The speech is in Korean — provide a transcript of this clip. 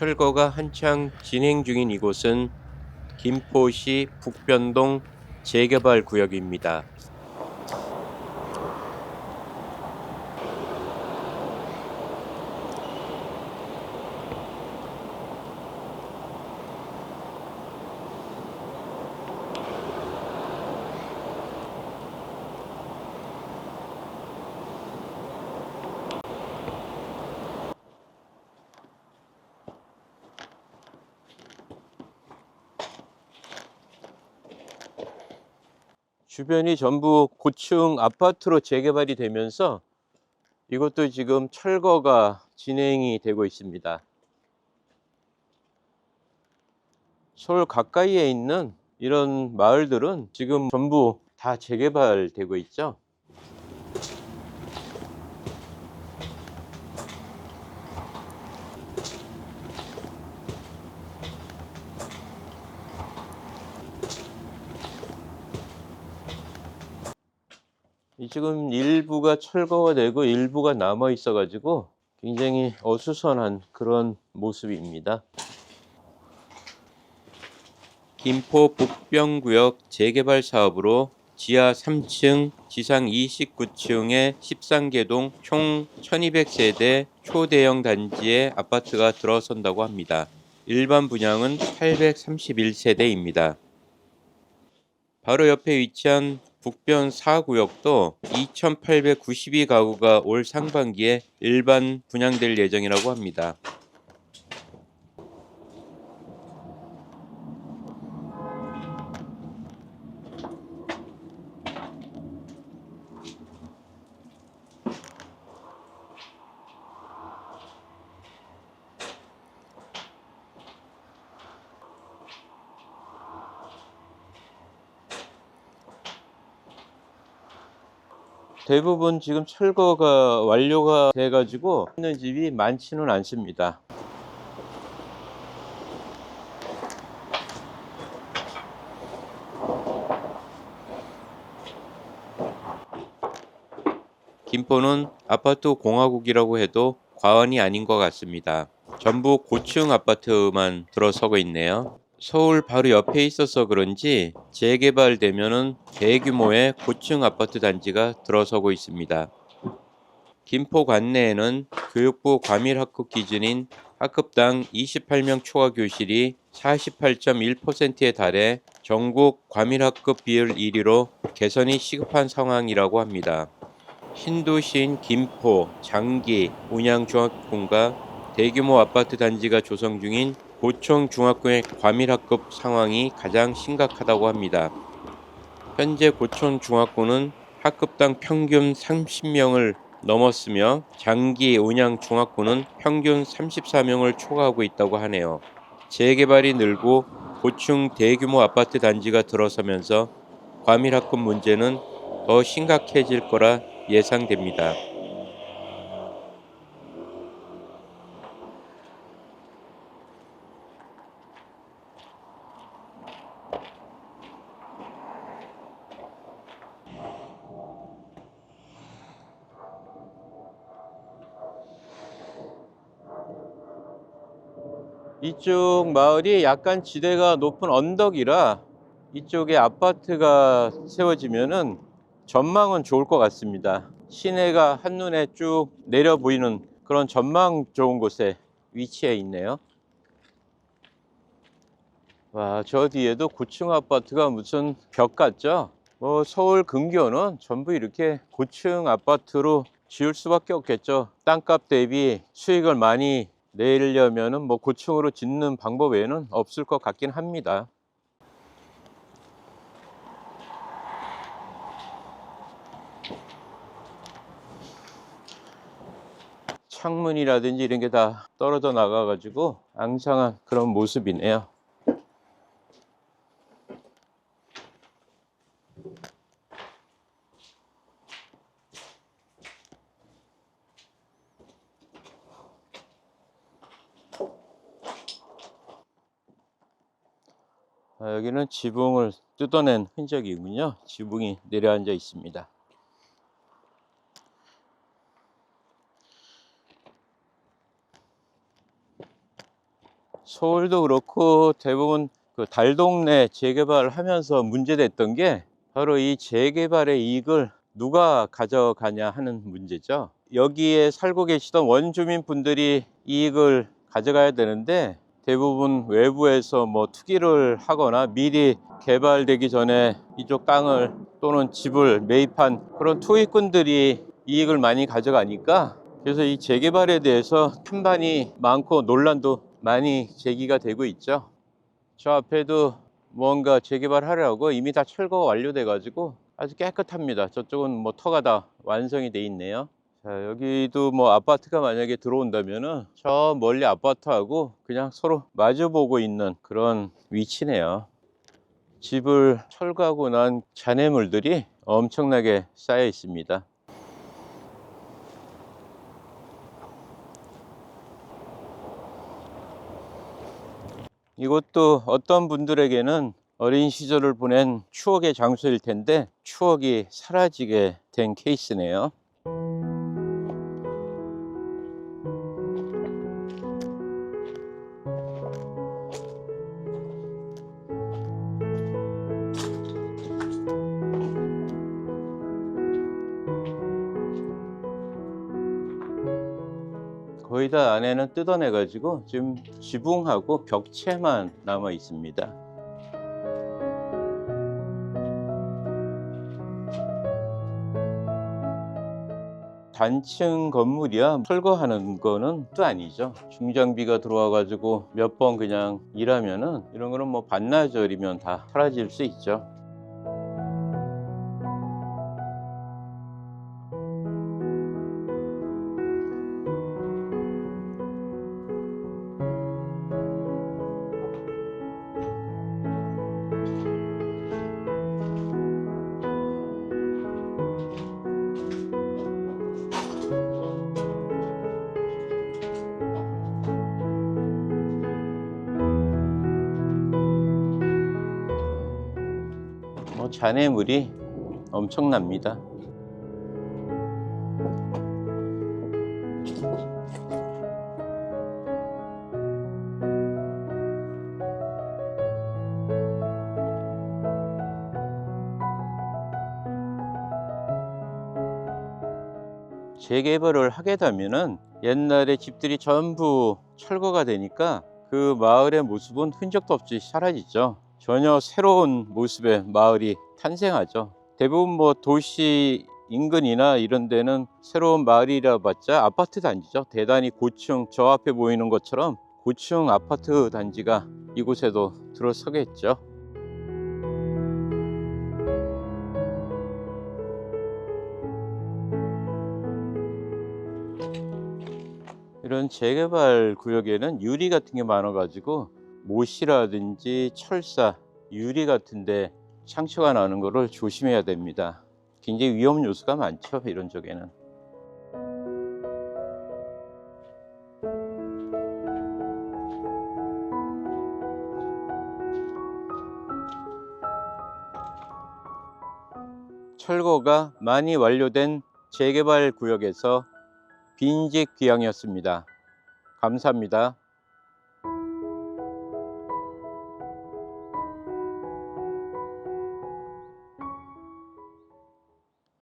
철거가 한창 진행 중인 이곳은 김포시 북변동 재개발 구역입니다. 주변이 전부 고층 아파트로 재개발이 되면서 이것도 지금 철거가 진행이 되고 있습니다. 서울 가까이에 있는 이런 마을들은 지금 전부 다 재개발되고 있죠. 지금 일부가 철거가 되고 일부가 남아 있어 가지고 굉장히 어수선한 그런 모습입니다. 김포 북병구역 재개발 사업으로 지하 3층, 지상 29층의 13개동 총 1200세대 초대형 단지에 아파트가 들어선다고 합니다. 일반 분양은 831세대입니다. 바로 옆에 위치한 북변 4구역도 2,892가구가 올 상반기에 일반 분양될 예정이라고 합니다. 대부분 지금 철거가 완료가 돼가지고 있는 집이 많지는 않습니다. 김포는 아파트 공화국이라고 해도 과언이 아닌 것 같습니다. 전부 고층 아파트만 들어서고 있네요. 서울 바로 옆에 있어서 그런지 재개발되면은 대규모의 고층 아파트 단지가 들어서고 있습니다. 김포 관내에는 교육부 과밀 학급 기준인 학급당 28명 초과 교실이 48.1%에 달해 전국 과밀 학급 비율 1위로 개선이 시급한 상황이라고 합니다. 신도시인 김포, 장기, 운양중학군과 대규모 아파트 단지가 조성 중인 고청 중학교의 과밀학급 상황이 가장 심각하다고 합니다. 현재 고촌 중학교는 학급당 평균 30명을 넘었으며 장기 운양 중학교는 평균 34명을 초과하고 있다고 하네요. 재개발이 늘고 고층 대규모 아파트 단지가 들어서면서 과밀학급 문제는 더 심각해질 거라 예상됩니다. 이쪽 마을이 약간 지대가 높은 언덕이라 이쪽에 아파트가 세워지면은 전망은 좋을 것 같습니다. 시내가 한눈에 쭉 내려 보이는 그런 전망 좋은 곳에 위치해 있네요. 와, 저 뒤에도 고층 아파트가 무슨 벽 같죠? 뭐 서울 근교는 전부 이렇게 고층 아파트로 지을 수밖에 없겠죠. 땅값 대비 수익을 많이 내려면은 뭐 고층으로 짓는 방법 외에는 없을 것 같긴 합니다. 창문이라든지 이런 게 다 떨어져 나가 가지고 앙상한 그런 모습이네요. 아, 여기는 지붕을 뜯어낸 흔적이군요. 지붕이 내려앉아 있습니다. 서울도 그렇고 대부분 그 달동네 재개발하면서 문제됐던 게 바로 이 재개발의 이익을 누가 가져가냐 하는 문제죠. 여기에 살고 계시던 원주민 분들이 이익을 가져가야 되는데 대부분 외부에서 뭐 투기를 하거나 미리 개발되기 전에 이쪽 땅을 또는 집을 매입한 그런 투기꾼들이 이익을 많이 가져가니까 그래서 이 재개발에 대해서 찬반이 많고 논란도 많이 제기가 되고 있죠. 저 앞에도 뭔가 재개발하려고 이미 다 철거가 완료돼 가지고 아주 깨끗합니다. 저쪽은 뭐 터가 다 완성이 돼 있네요. 자, 여기도 뭐 아파트가 만약에 들어온다면은 저 멀리 아파트하고 그냥 서로 마주보고 있는 그런 위치네요. 집을 철거하고 난 잔해물들이 엄청나게 쌓여 있습니다. 이것도 어떤 분들에게는 어린 시절을 보낸 추억의 장소일 텐데 추억이 사라지게 된 케이스네요. 거의 다 안에는 뜯어내 가지고 지금 지붕하고 벽체만 남아 있습니다. 단층 건물이야 철거하는 거는 또 아니죠. 중장비가 들어와 가지고 몇 번 그냥 일하면은 이런 거는 뭐 반나절이면 다 사라질 수 있죠. 잔해물이 엄청납니다. 재개발을 하게 되면은 옛날에 집들이 전부 철거가 되니까 그 마을의 모습은 흔적도 없이 사라지죠. 전혀 새로운 모습의 마을이 탄생하죠. 대부분 뭐 도시 인근이나 이런 데는 새로운 마을이라 봤자 아파트 단지죠. 대단히 고층 저 앞에 보이는 것처럼 고층 아파트 단지가 이곳에도 들어서겠죠. 이런 재개발 구역에는 유리 같은 게 많아 가지고 못이라든지 철사, 유리 같은데 상처가 나는 것을 조심해야 됩니다. 굉장히 위험 요소가 많죠 이런 쪽에는. 철거가 많이 완료된 재개발 구역에서 빈집 귀향이었습니다. 감사합니다.